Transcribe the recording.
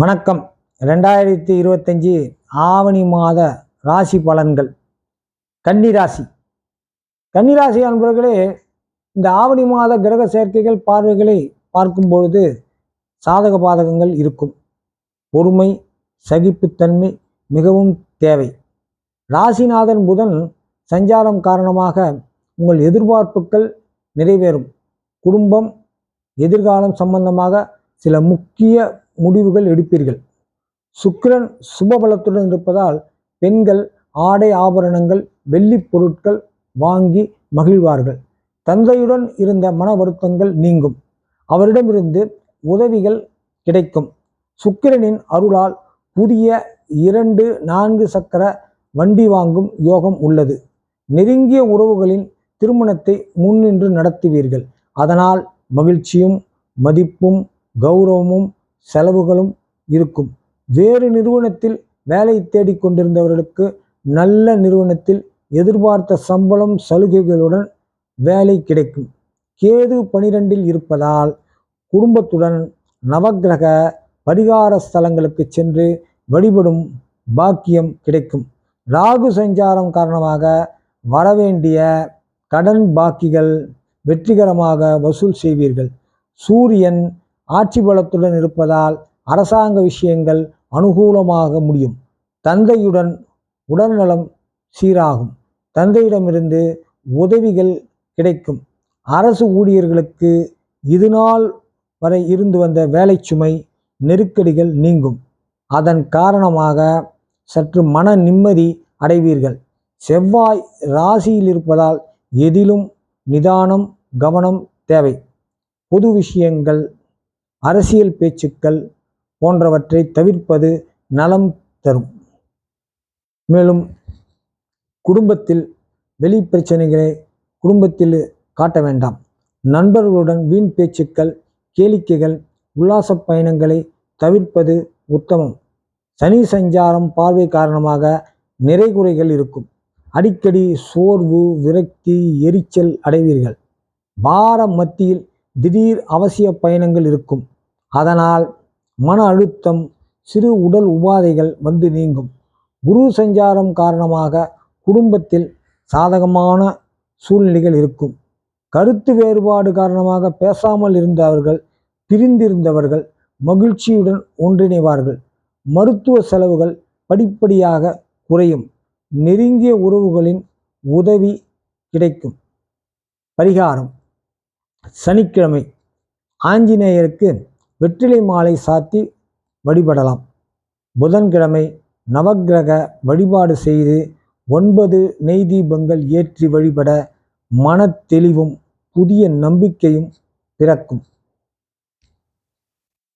வணக்கம். ரெண்டாயிரத்தி இருபத்தஞ்சி ஆவணி மாத ராசி பலன்கள். கன்னிராசி கன்னிராசி அன்பர்களே இந்த ஆவணி மாத கிரக சேர்க்கைகள் பார்வைகளை பார்க்கும் பொழுது சாதக பாதகங்கள் இருக்கும். பொறுமை சகிப்புத்தன்மை மிகவும் தேவை. ராசிநாதன் புதன் சஞ்சாரம் காரணமாக உங்கள் எதிர்பார்ப்புகள் நிறைவேறும். குடும்பம் எதிர்காலம் சம்பந்தமாக சில முக்கிய முடிவுகள் எடுப்பீர்கள். சுக்கிரன் சுபபலத்துடன் இருப்பதால் பெண்கள் ஆடை ஆபரணங்கள் வெள்ளி பொருட்கள் வாங்கி மகிழ்வார்கள். தந்தையுடன் இருந்த மன வருத்தங்கள் நீங்கும். அவரிடமிருந்து உதவிகள் கிடைக்கும். சுக்கிரனின் அருளால் புதிய இரண்டு நான்கு சக்கர வண்டி வாங்கும் யோகம் உள்ளது. நெருங்கிய உறவுகளின் திருமணத்தை முன்னின்று நடத்துவீர்கள். அதனால் மகிழ்ச்சியும் மதிப்பும் கௌரவமும் செலவுகளும் இருக்கும். வேறு நிறுவனத்தில் வேலை தேடிக் கொண்டிருந்தவர்களுக்கு நல்ல நிறுவனத்தில் எதிர்பார்த்த சம்பளம் சலுகைகளுடன் வேலை கிடைக்கும். கேது பனிரெண்டில் இருப்பதால் குடும்பத்துடன் நவக்கிரக பரிகார ஸ்தலங்களுக்கு சென்று வழிபடும் பாக்கியம் கிடைக்கும். ராகு சஞ்சாரம் காரணமாக வரவேண்டிய கடன் பாக்கிகள் வெற்றிகரமாக வசூல் செய்வீர்கள். சூரியன் ஆட்சி பலத்துடன் இருப்பதால் அரசாங்க விஷயங்கள் அனுகூலமாக முடியும். தந்தையுடன் உடல்நலம் சீராகும். தந்தையிடமிருந்து உதவிகள் கிடைக்கும். அரசு ஊழியர்களுக்கு இதுநாள் வரை இருந்து வந்த வேலை சுமை நெருக்கடிகள் நீங்கும். அதன் காரணமாக சற்று மன நிம்மதி அடைவீர்கள். செவ்வாய் ராசியில் இருப்பதால் எதிலும் நிதானம் கவனம் தேவை. பொது விஷயங்கள் அரசியல் பேச்சுக்கள் போன்றவற்றை தவிர்ப்பது நலம் தரும். மேலும் குடும்பத்தில் வெளி பிரச்சனைகளை குடும்பத்தில் காட்ட வேண்டாம். நண்பர்களுடன் வீண் பேச்சுக்கள் கேளிக்கைகள் உல்லாச பயணங்களை தவிர்ப்பது உத்தமம். சனி சஞ்சாரம் பார்வை காரணமாக நிறைகுறைகள் இருக்கும். அடிக்கடி சோர்வு விரக்தி எரிச்சல் அடைவீர்கள். வார மத்தியில் திடீர் அவசிய பயணங்கள் இருக்கும். அதனால் மன அழுத்தம் சிறு உடல் உபாதைகள் வந்து நீங்கும். குரு சஞ்சாரம் காரணமாக குடும்பத்தில் சாதகமான சூழ்நிலைகள் இருக்கும். கருத்து வேறுபாடு காரணமாக பேசாமல் இருந்தவர்கள் பிரிந்திருந்தவர்கள் மகிழ்ச்சியுடன் ஒன்றிணைவார்கள். மருத்துவ செலவுகள் படிப்படியாக குறையும். நெருங்கிய உறவுகளின் உதவி கிடைக்கும். பரிகாரம். சனிக்கிழமை. ஆஞ்சநேயருக்கு வெற்றிலை மாலை சாத்தி வழிபடலாம். புதன்கிழமை நவக்கிரக வழிபாடு செய்து ஒன்பது நெய் தீபங்கள் ஏற்றி வழிபட மன தெளிவும் புதிய நம்பிக்கையும் பிறக்கும்.